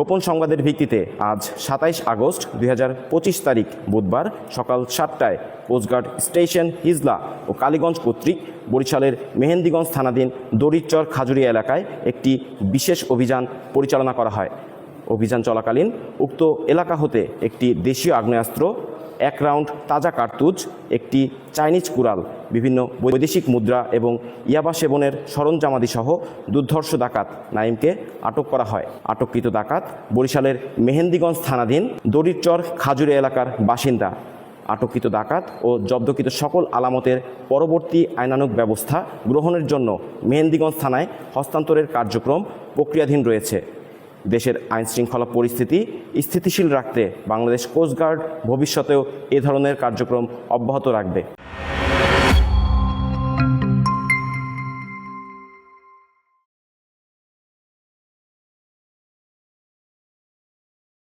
গোপন সংবাদের ভিত্তিতে আজ সাতাইশ আগস্ট দুই হাজার পঁচিশ তারিখ বুধবার সকাল সাতটায় কোস্টগার্ড স্টেশন হিজলা ও কালীগঞ্জ কর্তৃক বরিশালের মেহেন্দিগঞ্জ থানাধীন দরিচর খাজুরিয়া এলাকায় একটি বিশেষ অভিযান পরিচালনা করা হয়। অভিযান চলাকালীন উক্ত এলাকা হতে একটি দেশীয় আগ্নেয়াস্ত্র এক রাউন্ড তাজা কার্তুজ, একটি চাইনিজ কুড়াল, বিভিন্ন বৈদেশিক মুদ্রা এবং ইয়াবা সেবনের সরঞ্জামাদি সহ দুর্ধর্ষ ডাকাত নাইমকে আটক করা হয়। আটককৃত ডাকাত বরিশালের মেহেন্দিগঞ্জ থানাধীন দরিচর খাজুরে এলাকার বাসিন্দা। আটককৃত ডাকাত ও জব্দকৃত সকল আলামতের পরবর্তী আইনানুগ ব্যবস্থা গ্রহণের জন্য মেহেন্দিগঞ্জ থানায় হস্তান্তরের কার্যক্রম প্রক্রিয়াধীন রয়েছে। দেশের আইন শৃঙ্খলা পরিস্থিতি স্থিতিশীল রাখতে বাংলাদেশ কোস্টগার্ড ভবিষ্যতেও এ ধরনের কার্যক্রম অব্যাহত রাখবে।